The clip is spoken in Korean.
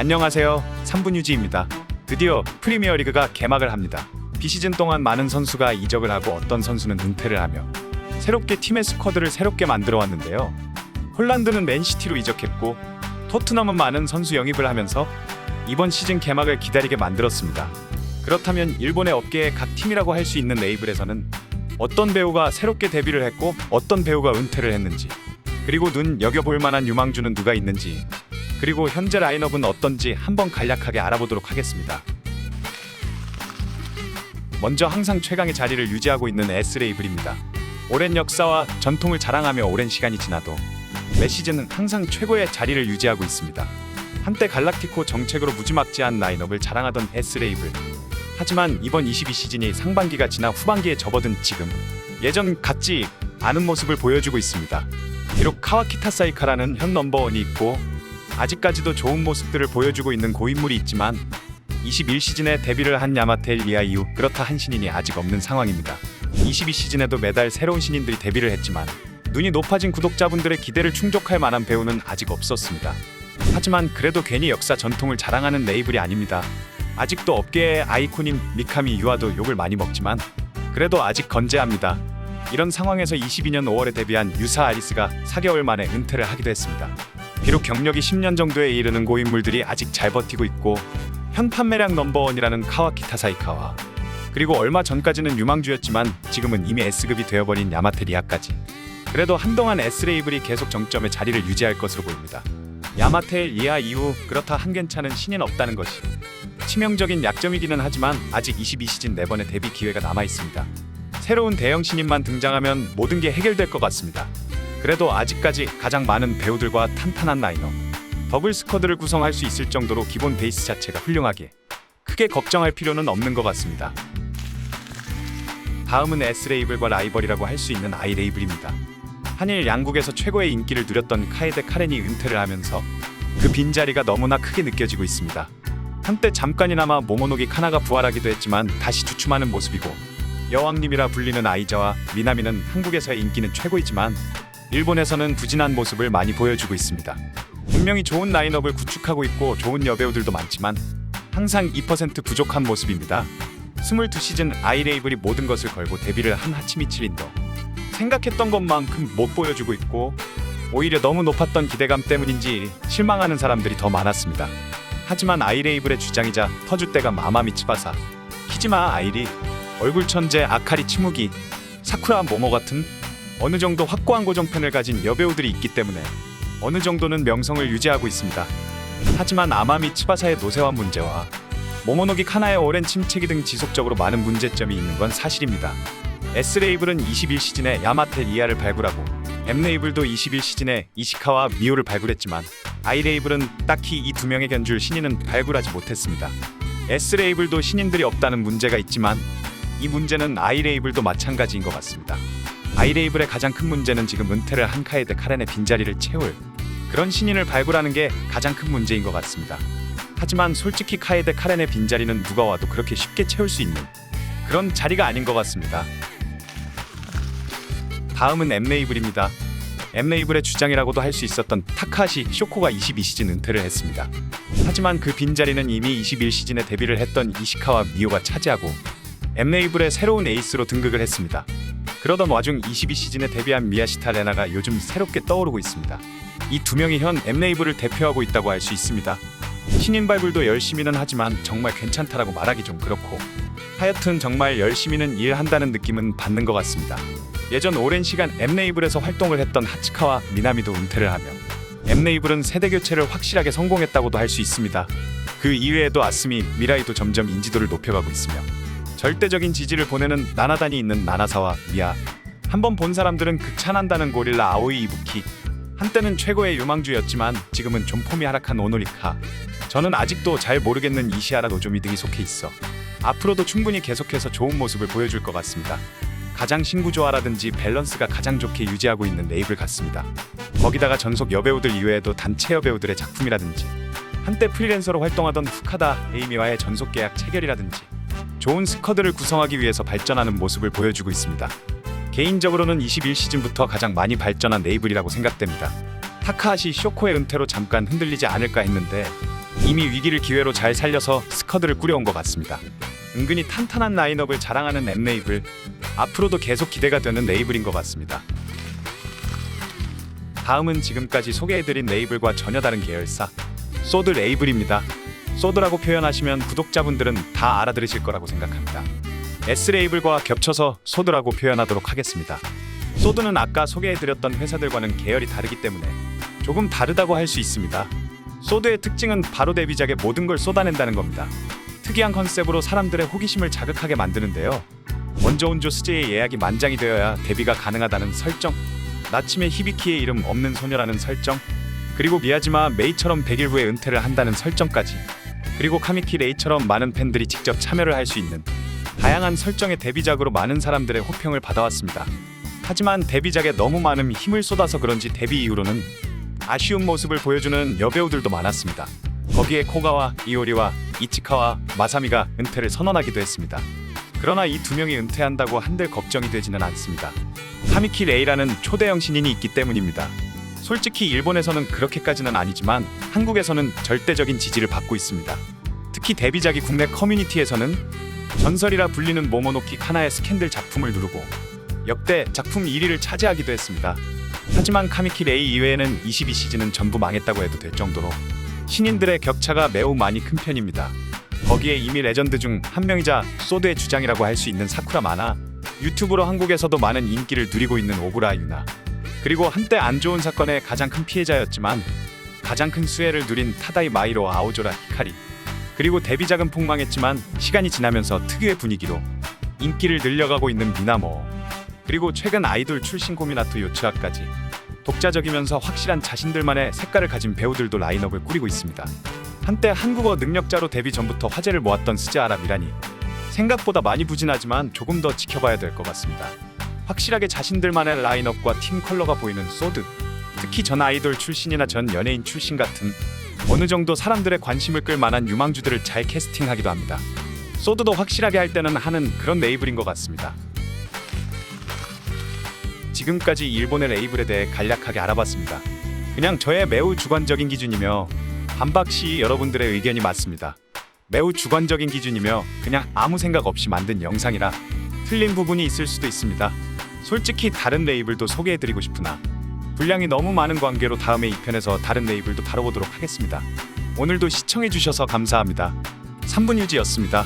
안녕하세요. 3분 유지입니다. 드디어 프리미어리그가 개막을 합니다. 비시즌 동안 많은 선수가 이적을 하고 어떤 선수는 은퇴를 하며 새롭게 팀의 스쿼드를 새롭게 만들어 왔는데요. 홀란드는 맨시티로 이적했고 토트넘은 많은 선수 영입을 하면서 이번 시즌 개막을 기다리게 만들었습니다. 그렇다면 일본의 업계의 각 팀이라고 할 수 있는 레이블에서는 어떤 배우가 새롭게 데뷔를 했고 어떤 배우가 은퇴를 했는지 그리고 눈 여겨볼 만한 유망주는 누가 있는지 그리고 현재 라인업은 어떤지 한번 간략하게 알아보도록 하겠습니다. 먼저 항상 최강의 자리를 유지하고 있는 S레이블입니다. 오랜 역사와 전통을 자랑하며 오랜 시간이 지나도 매 시즌은 항상 최고의 자리를 유지하고 있습니다. 한때 갈락티코 정책으로 무지막지한 라인업을 자랑하던 S레이블. 하지만 이번 22 시즌이 상반기가 지나 후반기에 접어든 지금 예전 같지 않은 모습을 보여주고 있습니다. 비록 카와키타 사이카라는 현 넘버원이 있고 아직까지도 좋은 모습들을 보여주고 있는 고인물이 있지만 21 시즌에 데뷔를 한 야마텔 리아 이후 그렇다 한 신인이 아직 없는 상황입니다. 22 시즌에도 매달 새로운 신인들이 데뷔를 했지만 눈이 높아진 구독자분들의 기대를 충족할 만한 배우는 아직 없었습니다. 하지만 그래도 괜히 역사 전통을 자랑하는 레이블이 아닙니다. 아직도 업계의 아이콘인 미카미 유아도 욕을 많이 먹지만 그래도 아직 건재합니다. 이런 상황에서 22년 5월에 데뷔한 유사 아리스가 4개월 만에 은퇴를 하기도 했습니다. 비록 경력이 10년 정도에 이르는 고인물들이 아직 잘 버티고 있고 현 판매량 넘버원이라는 카와키타 사이카와 그리고 얼마 전까지는 유망주였지만 지금은 이미 S급이 되어버린 야마테 리아까지 그래도 한동안 S레이블이 계속 정점에 자리를 유지할 것으로 보입니다. 야마테 리아 이후 그렇다 한 괜찮은 신인 없다는 것이 치명적인 약점이기는 하지만 아직 22시즌 4번의 데뷔 기회가 남아 있습니다. 새로운 대형 신인만 등장하면 모든 게 해결될 것 같습니다. 그래도 아직까지 가장 많은 배우들과 탄탄한 라인업 더블 스쿼드를 구성할 수 있을 정도로 기본 베이스 자체가 훌륭하기에 크게 걱정할 필요는 없는 것 같습니다. 다음은 S레이블과 라이벌이라고 할 수 있는 I레이블입니다. 한일 양국에서 최고의 인기를 누렸던 카에데 카렌이 은퇴를 하면서 그 빈자리가 너무나 크게 느껴지고 있습니다. 한때 잠깐이나마 모모노기 카나가 부활하기도 했지만 다시 주춤하는 모습이고 여왕님이라 불리는 아이자와 미나미는 한국에서의 인기는 최고이지만 일본에서는 부진한 모습을 많이 보여주고 있습니다. 분명히 좋은 라인업을 구축하고 있고 좋은 여배우들도 많지만 항상 2% 부족한 모습입니다. 22시즌 아이레이블이 모든 것을 걸고 데뷔를 한 하치미치린도 생각했던 것만큼 못 보여주고 있고 오히려 너무 높았던 기대감 때문인지 실망하는 사람들이 더 많았습니다. 하지만 아이레이블의 주장이자 터줏대감 마마미츠바사 키지마 아이리 얼굴 천재 아카리 치무기 사쿠라 모모 같은 어느 정도 확고한 고정팬을 가진 여배우들이 있기 때문에 어느 정도는 명성을 유지하고 있습니다. 하지만 아마미 치바사의 노쇠화 문제와 모모노기 카나의 오랜 침체기 등 지속적으로 많은 문제점이 있는 건 사실입니다. S레이블은 21시즌에 야마테 리아를 발굴하고 M레이블도 21시즌에 이시카와 미오를 발굴했지만 I레이블은 딱히 이 두 명의 견줄 신인은 발굴하지 못했습니다. S레이블도 신인들이 없다는 문제가 있지만 이 문제는 아이레이블도 마찬가지인 것 같습니다. 아이레이블의 가장 큰 문제는 지금 은퇴를 한 카에데 카렌의 빈자리를 채울 그런 신인을 발굴하는 게 가장 큰 문제인 것 같습니다. 하지만 솔직히 카에데 카렌의 빈자리는 누가 와도 그렇게 쉽게 채울 수 있는 그런 자리가 아닌 것 같습니다. 다음은 M레이블입니다. M레이블의 주장이라고도 할 수 있었던 타카시 쇼코가 22시즌 은퇴를 했습니다. 하지만 그 빈자리는 이미 21시즌에 데뷔를 했던 이시카와 미오가 차지하고 M레이블의 새로운 에이스로 등극을 했습니다. 그러던 와중 22시즌에 데뷔한 미야시타 레나가 요즘 새롭게 떠오르고 있습니다. 이 두 명이 현 M레이블을 대표하고 있다고 할 수 있습니다. 신인 발굴도 열심히는 하지만 정말 괜찮다라고 말하기 좀 그렇고 하여튼 정말 열심히는 일한다는 느낌은 받는 것 같습니다. 예전 오랜 시간 M레이블에서 활동을 했던 하츠카와 미나미도 은퇴를 하며 M레이블은 세대 교체를 확실하게 성공했다고도 할 수 있습니다. 그 이외에도 아스미, 미라이도 점점 인지도를 높여가고 있으며 절대적인 지지를 보내는 나나단이 있는 나나사와 미아 한번 본 사람들은 극찬한다는 고릴라 아오이 이부키 한때는 최고의 유망주였지만 지금은 좀 폼이 하락한 오노리카 저는 아직도 잘 모르겠는 이시아라 노조미 등이 속해 있어 앞으로도 충분히 계속해서 좋은 모습을 보여줄 것 같습니다. 가장 신구 조화라든지 밸런스가 가장 좋게 유지하고 있는 레이블 같습니다. 거기다가 전속 여배우들 이외에도 단체 여배우들의 작품이라든지 한때 프리랜서로 활동하던 후카다 에이미와의 전속 계약 체결이라든지 좋은 스쿼드를 구성하기 위해서 발전하는 모습을 보여주고 있습니다. 개인적으로는 21시즌부터 가장 많이 발전한 레이블이라고 생각됩니다. 타카하시 쇼코의 은퇴로 잠깐 흔들리지 않을까 했는데 이미 위기를 기회로 잘 살려서 스쿼드를 꾸려온 것 같습니다. 은근히 탄탄한 라인업을 자랑하는 M 레이블 앞으로도 계속 기대가 되는 레이블인 것 같습니다. 다음은 지금까지 소개해드린 레이블과 전혀 다른 계열사 소드 레이블입니다. 소드라고 표현하시면 구독자분들은 다 알아들으실 거라고 생각합니다. S 레이블과 겹쳐서 소드라고 표현하도록 하겠습니다. 소드는 아까 소개해드렸던 회사들과는 계열이 다르기 때문에 조금 다르다고 할 수 있습니다. 소드의 특징은 바로 데뷔작에 모든 걸 쏟아낸다는 겁니다. 특이한 컨셉으로 사람들의 호기심을 자극하게 만드는데요. 먼저 온 조스제의 예약이 만장이 되어야 데뷔가 가능하다는 설정, 나침의 히비키의 이름 없는 소녀라는 설정, 그리고 미야지마 메이처럼 100일 후에 은퇴를 한다는 설정까지, 그리고 카미키 레이처럼 많은 팬들이 직접 참여를 할 수 있는 다양한 설정의 데뷔작으로 많은 사람들의 호평을 받아왔습니다. 하지만 데뷔작에 너무 많은 힘을 쏟아서 그런지 데뷔 이후로는 아쉬운 모습을 보여주는 여배우들도 많았습니다. 거기에 코가와 이오리와 이치카와 마사미가 은퇴를 선언하기도 했습니다. 그러나 이 두 명이 은퇴한다고 한들 걱정이 되지는 않습니다. 카미키 레이라는 초대형 신인이 있기 때문입니다. 솔직히 일본에서는 그렇게까지는 아니지만 한국에서는 절대적인 지지를 받고 있습니다. 특히 데뷔작이 국내 커뮤니티에서는 전설이라 불리는 모모노키 카나의 스캔들 작품을 누르고 역대 작품 1위를 차지하기도 했습니다. 하지만 카미키 레이 이외에는 22시즌은 전부 망했다고 해도 될 정도로 신인들의 격차가 매우 많이 큰 편입니다. 거기에 이미 레전드 중 한 명이자 소드의 주장이라고 할 수 있는 사쿠라 마나, 유튜브로 한국에서도 많은 인기를 누리고 있는 오구라 유나, 그리고 한때 안 좋은 사건의 가장 큰 피해자였지만 가장 큰 수혜를 누린 타다이 마이로 아오조라 히카리, 그리고 데뷔작은 폭망했지만 시간이 지나면서 특유의 분위기로 인기를 늘려가고 있는 미나모, 그리고 최근 아이돌 출신 고미나토 요츠아까지 독자적이면서 확실한 자신들만의 색깔을 가진 배우들도 라인업을 꾸리고 있습니다. 한때 한국어 능력자로 데뷔 전부터 화제를 모았던 스즈아라 미란이 생각보다 많이 부진하지만 조금 더 지켜봐야 될 것 같습니다. 확실하게 자신들만의 라인업과 팀 컬러가 보이는 소드 특히 전 아이돌 출신이나 전 연예인 출신 같은 어느 정도 사람들의 관심을 끌 만한 유망주들을 잘 캐스팅하기도 합니다. 소드도 확실하게 할 때는 하는 그런 레이블인 것 같습니다. 지금까지 일본의 레이블에 대해 간략하게 알아봤습니다. 그냥 저의 매우 주관적인 기준이며 반박 시 여러분들의 의견이 맞습니다. 매우 주관적인 기준이며 그냥 아무 생각 없이 만든 영상이라 틀린 부분이 있을 수도 있습니다. 솔직히 다른 레이블도 소개해드리고 싶으나 분량이 너무 많은 관계로 다음에 2편에서 다른 레이블도 다뤄보도록 하겠습니다. 오늘도 시청해주셔서 감사합니다. 3분 유지였습니다.